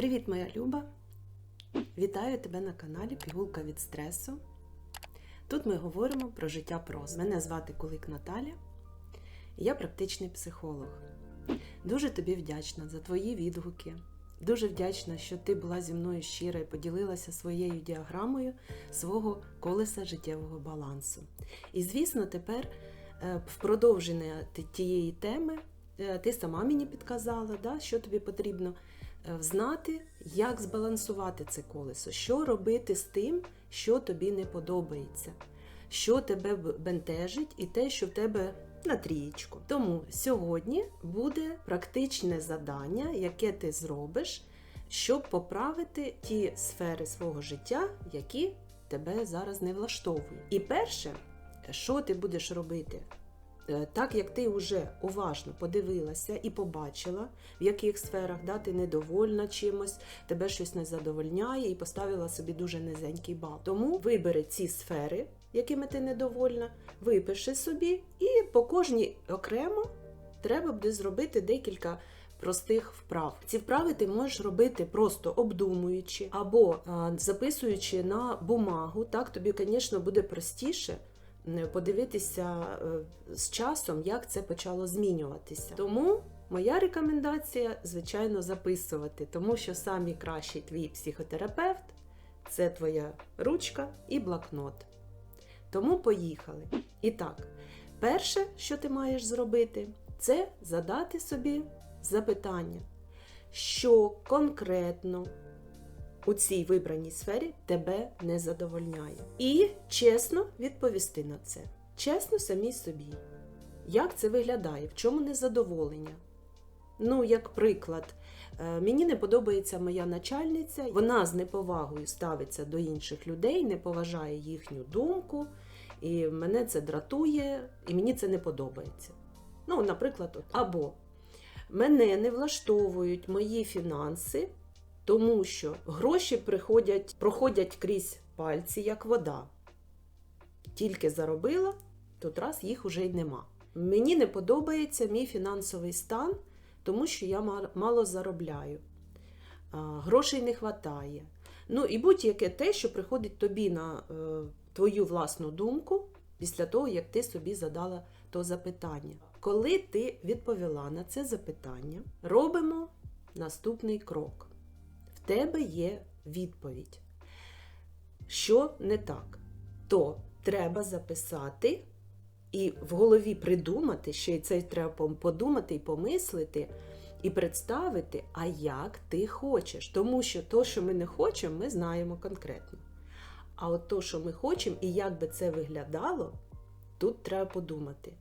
Привіт, моя Люба! Вітаю тебе на каналі Пігулка від стресу. Тут ми говоримо про життя проз. Мене звати Кулик Наталя, я практичний психолог. Дуже тобі вдячна за твої відгуки. Дуже вдячна, що ти була зі мною щира і поділилася своєю діаграмою свого колеса життєвого балансу. І, звісно, тепер е, в продовження тієї теми е, ти сама мені підказала, да, що тобі потрібно знати, як збалансувати це колесо, що робити з тим, що тобі не подобається, що тебе бентежить, і те, що в тебе на трієчку. Тому сьогодні буде практичне завдання, яке ти зробиш, щоб поправити ті сфери свого життя, які тебе зараз не влаштовують. І перше, що ти будеш робити? Е, Так як ти вже уважно подивилася і побачила, в яких сферах да, ти недовольна чимось, тебе щось не задовольняє і поставила собі дуже низенький бал. Тому вибери ці сфери, якими ти недовольна, випиши собі, і по кожній окремо треба буде зробити декілька простих вправ. Ці вправи ти можеш робити просто обдумуючи або а, записуючи на бумагу. Так тобі, звісно, буде простіше е, подивитися е, з часом, як це почало змінюватися. Тому моя рекомендація, звичайно, записувати, тому що самий кращий твій психотерапевт це твоя ручка і блокнот. Тому поїхали. І так, перше, що ти маєш зробити, це задати собі запитання, що конкретно у цій вибраній сфері тебе не задовольняє. І чесно відповісти на це. Чесно самій собі. Як це виглядає? В чому незадоволення? Ну, як приклад, е, мені не подобається моя начальниця, вона з неповагою ставиться до інших людей, не поважає їхню думку, і мене це дратує, і мені це не подобається. Ну, наприклад, от. або мене не влаштовують мої фінанси, тому що гроші приходять, проходять крізь пальці, як вода. Тільки заробила, тут раз їх уже й нема. Мені не подобається мій фінансовий стан, тому що я мало заробляю. Грошей не вистачає. Ну і будь-яке те, що приходить тобі на е, твою власну думку після того, як ти собі задала то запитання. Коли ти відповіла на це запитання, робимо наступний крок. Тебе є відповідь. Що не так, то треба записати і в голові придумати, ще й це треба подумати і помислити, і представити, а як ти хочеш. Тому що то, що ми не хочемо, ми знаємо конкретно. А от то, що ми хочемо, і як би це виглядало, тут треба подумати.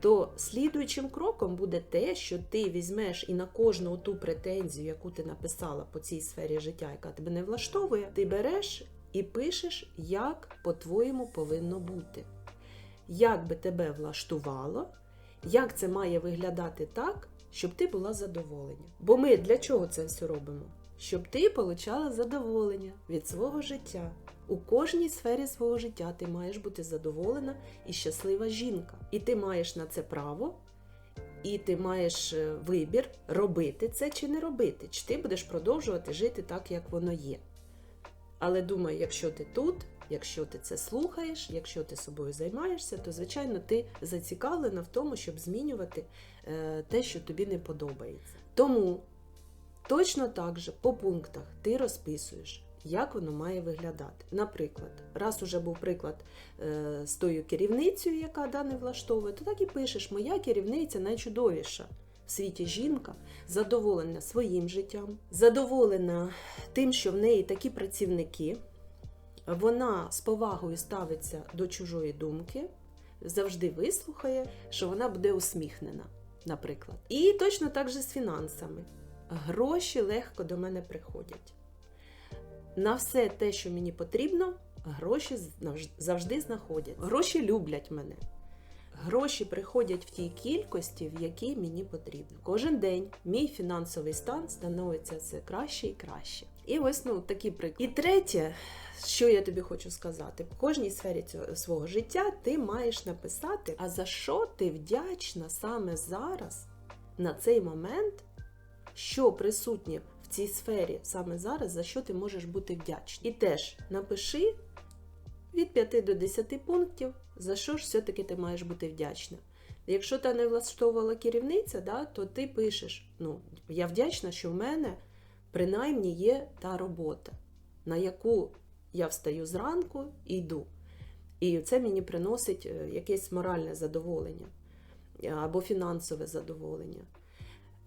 То слідуючим кроком буде те, що ти візьмеш і на кожну ту претензію, яку ти написала по цій сфері життя, яка тебе не влаштовує, ти береш і пишеш, як по-твоєму повинно бути. Як би тебе влаштувало, як це має виглядати так, щоб ти була задоволена. Бо ми для чого це все робимо? Щоб ти отримала задоволення від свого життя. У кожній сфері свого життя ти маєш бути задоволена і щаслива жінка. І ти маєш на це право, і ти маєш е, вибір, робити це чи не робити. Чи ти будеш продовжувати жити так, як воно є. Але думаю, якщо ти тут, якщо ти це слухаєш, якщо ти собою займаєшся, то звичайно ти зацікавлена в тому, щоб змінювати е, те, що тобі не подобається. Тому точно так же по пунктах ти розписуєш, як воно має виглядати. Наприклад, раз уже був приклад е, з тою керівницею, яка да, не влаштовує, то так і пишеш: моя керівниця найчудовіша. В світі жінка задоволена своїм життям, задоволена тим, що в неї такі працівники, вона з повагою ставиться до чужої думки, завжди вислухає, що вона буде усміхнена, наприклад. І точно так же з фінансами. Гроші легко до мене приходять. На все те, що мені потрібно, гроші завжди знаходять. Гроші люблять мене. Гроші приходять в тій кількості, в якій мені потрібно. Кожен день мій фінансовий стан становиться все краще і краще. І ось ну такі приклади. І третє, що я тобі хочу сказати, в кожній сфері цього свого життя ти маєш написати, а за що ти вдячна саме зараз, на цей момент, що присутнє цій сфері саме зараз, за що ти можеш бути вдячний. І теж напиши від 5 до 10 пунктів, за що ж все-таки ти маєш бути вдячна. Якщо та не влаштовувала керівниця, да, то ти пишеш: ну, я вдячна, що в мене принаймні є та робота, на яку я встаю зранку і йду. І це мені приносить е, якесь моральне задоволення е, або фінансове задоволення.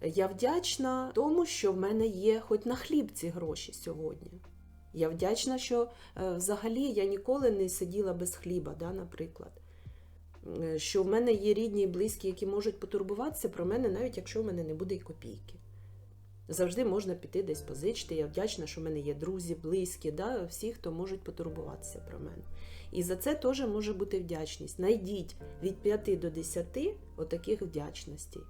Я вдячна тому, що в мене є хоч на хліб ці гроші сьогодні. Я вдячна, що е, взагалі я ніколи не сиділа без хліба, да, наприклад. Е, Що в мене є рідні і близькі, які можуть потурбуватися про мене, навіть якщо в мене не буде й копійки. Завжди можна піти десь позичити. Я вдячна, що в мене є друзі, близькі, да, всі, хто можуть потурбуватися про мене. І за це теж може бути вдячність. Найдіть від 5 до 10 отаких вдячностей.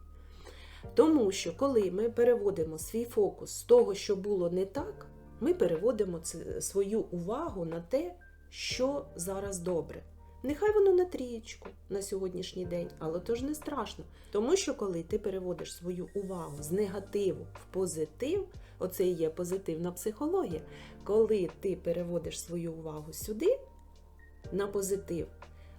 Тому що коли ми переводимо свій фокус з того, що було не так, ми переводимо свою увагу на те, що зараз добре. Нехай воно на трієчку на сьогоднішній день, але то ж не страшно. Тому що коли ти переводиш свою увагу з негативу в позитив, оце і є позитивна психологія, коли ти переводиш свою увагу сюди, на позитив,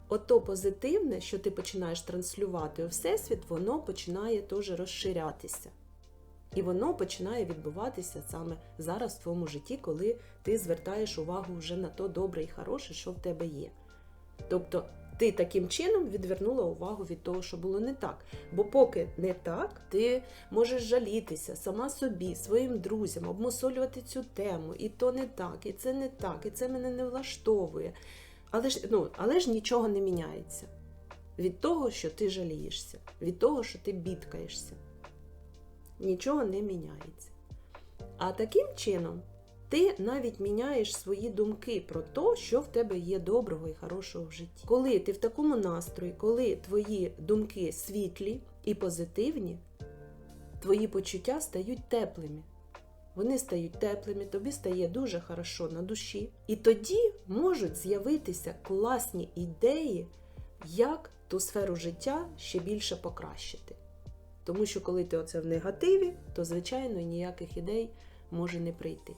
ото позитивне, що ти починаєш транслювати у всесвіт, воно починає теж розширятися. І воно починає відбуватися саме зараз в твоєму житті, коли ти звертаєш увагу вже на то добре і хороше, що в тебе є. Тобто ти таким чином відвернула увагу від того, що було не так. Бо поки не так, ти можеш жалітися сама собі, своїм друзям, обмусолювати цю тему, і то не так, і це не так, і це мене не влаштовує. Але ж, ну, але ж нічого не міняється від того, що ти жалієшся, від того, що ти бідкаєшся. Нічого не міняється. А таким чином ти навіть міняєш свої думки про те, що в тебе є доброго і хорошого в житті. Коли ти в такому настрої, коли твої думки світлі і позитивні, твої почуття стають теплими. Вони стають теплими, тобі стає дуже хорошо на душі. І тоді можуть з'явитися класні ідеї, як ту сферу життя ще більше покращити. Тому що коли ти оце в негативі, то звичайно ніяких ідей може не прийти.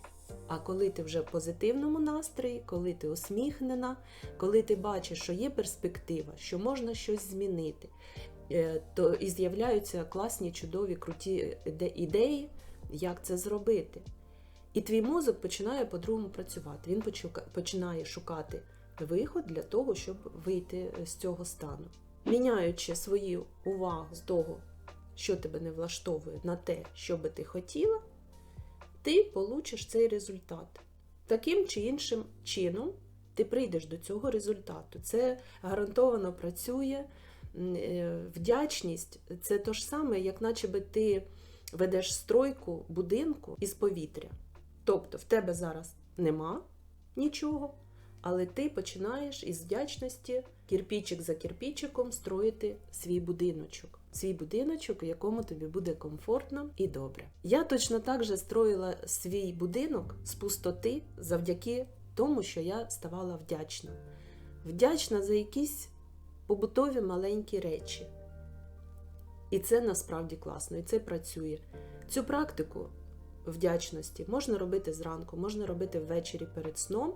А коли ти вже в позитивному настрої, коли ти усміхнена, коли ти бачиш, що є перспектива, що можна щось змінити, е, то і з'являються класні, чудові, круті ідеї, як це зробити. І твій мозок починає по-другому працювати. Він починає шукати виход для того, щоб вийти з цього стану. Міняючи свою увагу з того, що тебе не влаштовує, на те, що би ти хотіла, ти получиш цей результат. Таким чи іншим чином ти прийдеш до цього результату. Це гарантовано працює. Е, Вдячність це то ж саме, як наче би ти ведеш стройку будинку із повітря. Тобто в тебе зараз нема нічого, але ти починаєш із вдячності кірпічик за кірпічиком строїти свій будиночок. Свій будиночок, у якому тобі буде комфортно і добре. Я точно так же строїла свій будинок з пустоти завдяки тому, що я ставала вдячна. Вдячна за якісь побутові маленькі речі. І це насправді класно, і це працює. Цю практику вдячності можна робити зранку, можна робити ввечері перед сном,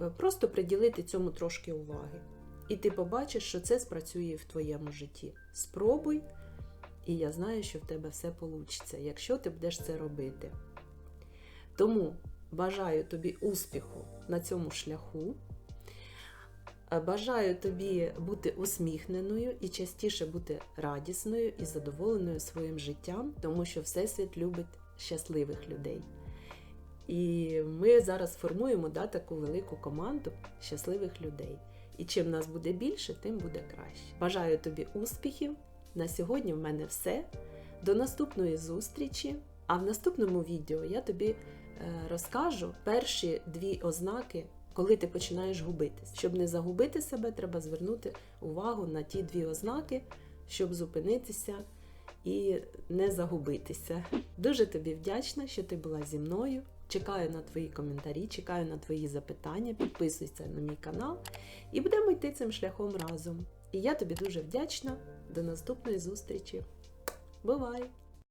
е, просто приділити цьому трошки уваги. І ти побачиш, що це спрацює в твоєму житті. Спробуй, і я знаю, що в тебе все вийде, якщо ти будеш це робити. Тому бажаю тобі успіху на цьому шляху. Е, Бажаю тобі бути усміхненою і частіше бути радісною і задоволеною своїм життям, тому що Всесвіт любить щасливих людей. І ми зараз формуємо да, таку велику команду щасливих людей. І чим нас буде більше, тим буде краще. Бажаю тобі успіхів. На сьогодні в мене все. До наступної зустрічі. А в наступному відео я тобі е, розкажу перші дві ознаки, коли ти починаєш губитись. Щоб не загубити себе, треба звернути увагу на ті дві ознаки, щоб зупинитися і не загубитися. Дуже тобі вдячна, що ти була зі мною. Чекаю на твої коментарі, чекаю на твої запитання. Підписуйся на мій канал і будемо йти цим шляхом разом. І я тобі дуже вдячна. До наступної зустрічі. Бувай!